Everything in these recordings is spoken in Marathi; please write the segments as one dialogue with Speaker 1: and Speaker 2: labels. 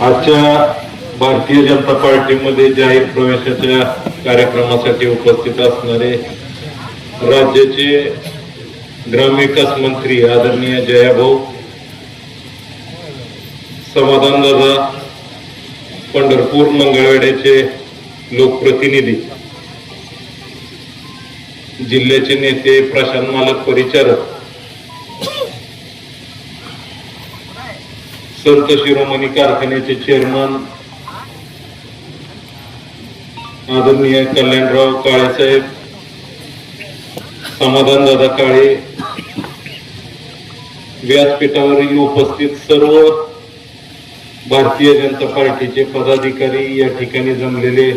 Speaker 1: आजच्या भारतीय जनता पार्टीमध्ये जाहीर प्रवेशाच्या कार्यक्रमासाठी उपस्थित असणारे राज्याचे ग्रामविकास मंत्री आदरणीय जयाभाऊ समाधान दादा पंढरपूर मंगळवेड्याचे लोकप्रतिनिधी जिल्ह्याचे नेते प्रशांत मालक परिचारक संत शिरोमणी कारखान्याचे चेअरमन आदरणीय कल्याणराव काळेसाहेब समाधान दादा काळे व्यासपीठावरील उपस्थित सर्व भारतीय जनता पार्टीचे पदाधिकारी या ठिकाणी जमलेले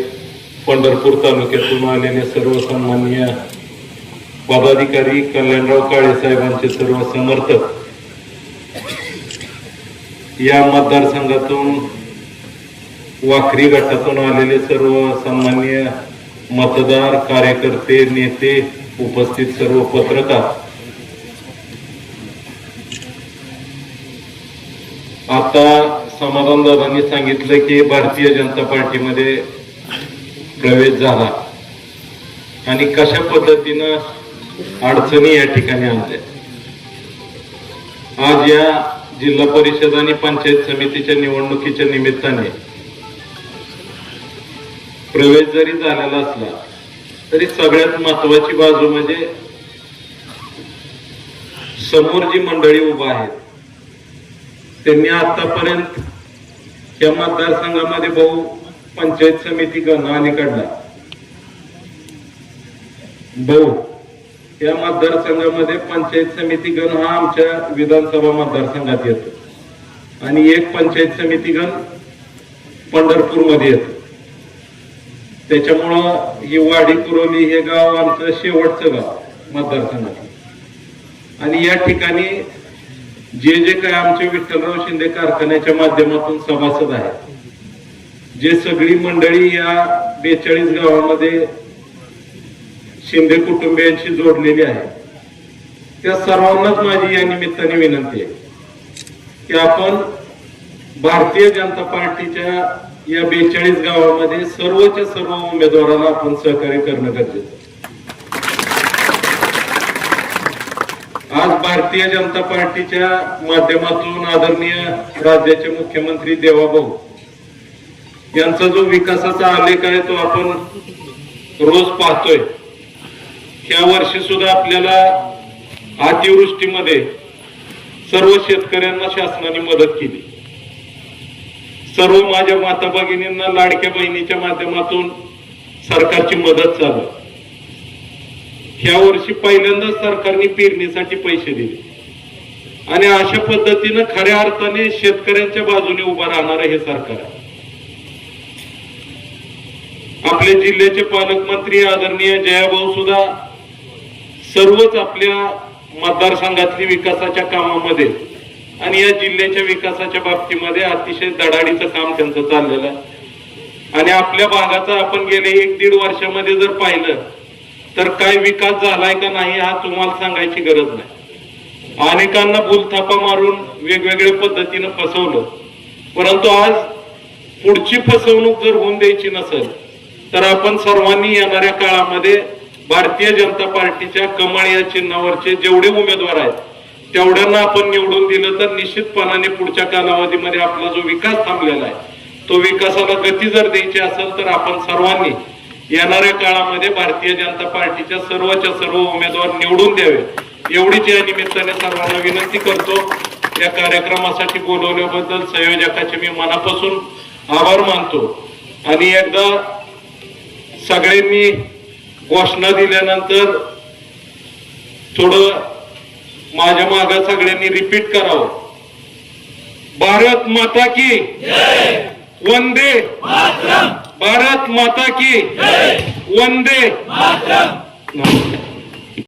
Speaker 1: पंढरपूर तालुक्यातून आलेले सर्व सन्माननीय पदाधिकारी कल्याणराव काळेसाहेबांचे सर्व समर्थक या मतदारसंघातून वाखरी गटातून आलेले सर्व सामान्य मतदार कार्यकर्ते नेते उपस्थित सर्व पत्रकार. आता समाधान दादांनी सांगितलं की भारतीय जनता पार्टीमध्ये प्रवेश झाला. आणि कशा पद्धतीनं अडचणी या ठिकाणी आणल्या आज या जिल्हा परिषद आणि पंचायत समितीच्या निवडणुकीच्या निमित्ताने. प्रवेश जरी झालेला असला तरी सगळ्यात महत्वाची बाजू म्हणजे समोर जी मंडळी उभा आहेत त्यांनी आतापर्यंत या मतदारसंघामध्ये बहु पंचायत समिती गण अलीकडला बहु. या मतदारसंघामध्ये पंचायत समिती गण हा आमच्या विधानसभा मतदारसंघात येतो. आणि एक पंचायत समिती गण पंढरपूरमध्ये येतो. त्याच्यामुळं ही वाडी कुरोली हे गाव आमचं शेवटचं गाव मतदारसंघात. आणि या ठिकाणी जे जे काय आमचे विठ्ठलराव शिंदे कारखान्याच्या माध्यमातून सभासद आहेत जे सगळी मंडळी या बेचाळीस गावामध्ये शिंदे कुटुंबियांशी जोडलेली आहे. त्या सर्वांनाच माझी या निमित्ताने विनंती आहे की आपण भारतीय जनता पार्टीच्या या बेचाळीस गावामध्ये सर्वच्या सर्व उमेदवारांना आपण सहकार्य करणं गरजेचं आज भारतीय जनता पार्टीच्या माध्यमातून आदरणीय राज्याचे मुख्यमंत्री देवाभाऊ यांचा जो विकासाचा आलेख आहे तो आपण रोज पाहतोय. ह्या वर्षी सुद्धा आपल्याला अतिवृष्टीमध्ये सर्व शेतकऱ्यांना शासनाने मदत केली. सर्व माझ्या माता भगिनींना लाडक्या बहिणीच्या माध्यमातून सरकारची मदत चालू ह्या वर्षी पहिल्यांदा सरकारने पेरणीसाठी पैसे दिले. आणि अशा पद्धतीनं खऱ्या अर्थाने शेतकऱ्यांच्या बाजूने उभं राहणार हे सरकार आहे. आपल्या जिल्ह्याचे पालकमंत्री आदरणीय जयाभाऊ सुद्धा सर्वच आपल्या मतदारसंघातली विकासाच्या कामामध्ये आणि या जिल्ह्याच्या विकासाच्या बाबतीमध्ये अतिशय दडाडीचं काम त्यांचं चाललेलं आहे. आणि आपल्या भागाचा आपण गेले एक दीड वर्षामध्ये जर पाहिलं तर काय विकास झालाय का नाही हा तुम्हाला सांगायची गरज नाही. अनेकांना भूलथापा मारून वेगवेगळ्या पद्धतीनं फसवलं. परंतु आज पुढची फसवणूक जर होऊन द्यायची नसेल तर आपण सर्वांनी येणाऱ्या काळामध्ये भारतीय जनता पार्टीच्या कमाळ या चिन्हावरचे जेवढे उमेदवार आहेत तेवढ्यांना आपण निवडून दिलं तर निश्चितपणाने पुढच्या कालावधीमध्ये आपला जो विकास थांबलेला आहे तो विकासाला गती जर द्यायची असेल तर आपण सर्वांनी येणाऱ्या काळामध्ये भारतीय जनता पार्टीच्या सर्वच्या सर्व उमेदवार निवडून द्यावे. एवढीच या निमित्ताने सर्वांना विनंती करतो या कार्यक्रमासाठी बोलवल्याबद्दल संयोजकाचे मी मनापासून आभार मानतो. आणि एकदा सगळ्यांनी घोषणा दिल्यानंतर थोडं माझ्या माग सगळ्यांनी रिपीट करावं. भारत माता की वंदे. भारत माता की वंदे.